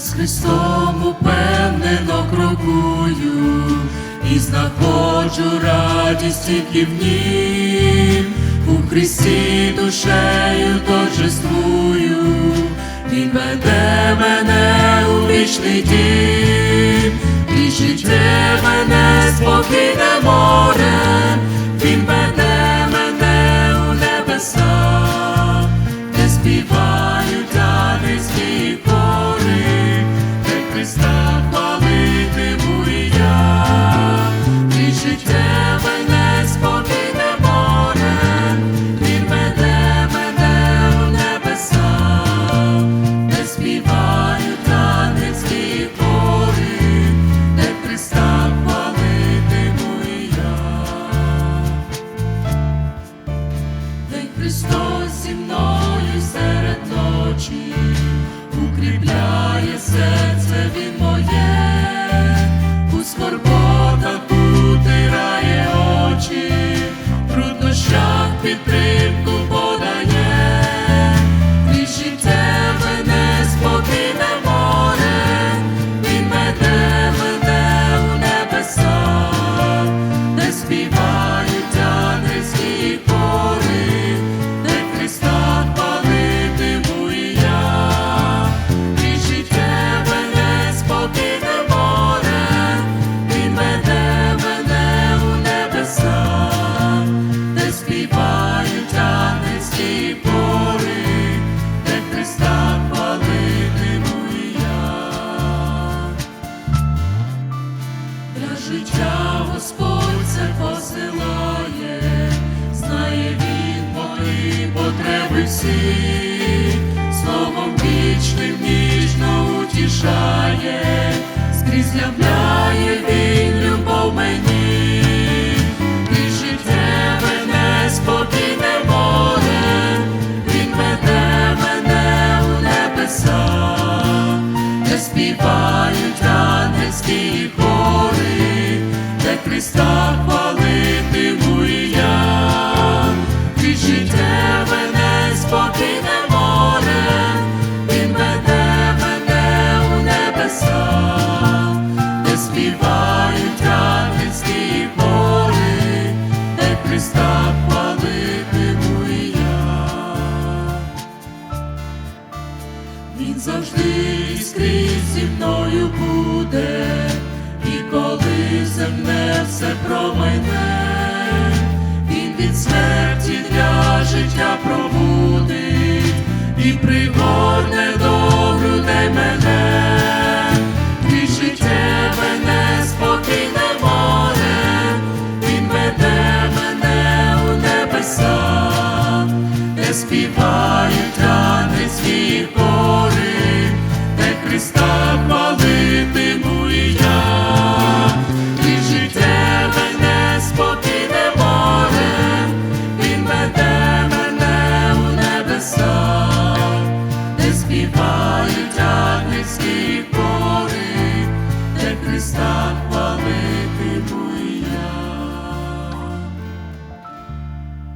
з Христом упевнено крокую і знаходжу радість тільки в нім, у Христі душею торжествую, Він веде мене у вічний дім, і життя мене спокійне море, Христос зі мною серед ночі, укріпляє серце він моє, у скорботах утирає очі, труднощах підтримку потреби всі, словом вічним ніжно утішає, скрізь являє Він любов мені, і життя мене спокійне море, Він веде мене у небеса. Де співають ангельські хори, де Христа хвалитиму і я, життя спокійне море, Він веде мене у небеса, де співають ангельські хори, де Христа хвалитиму і я. Він завжди скрізь зі мною буде, і коли земне все промайне, він від смерті для життя про співають танець свій Божий, де Христа.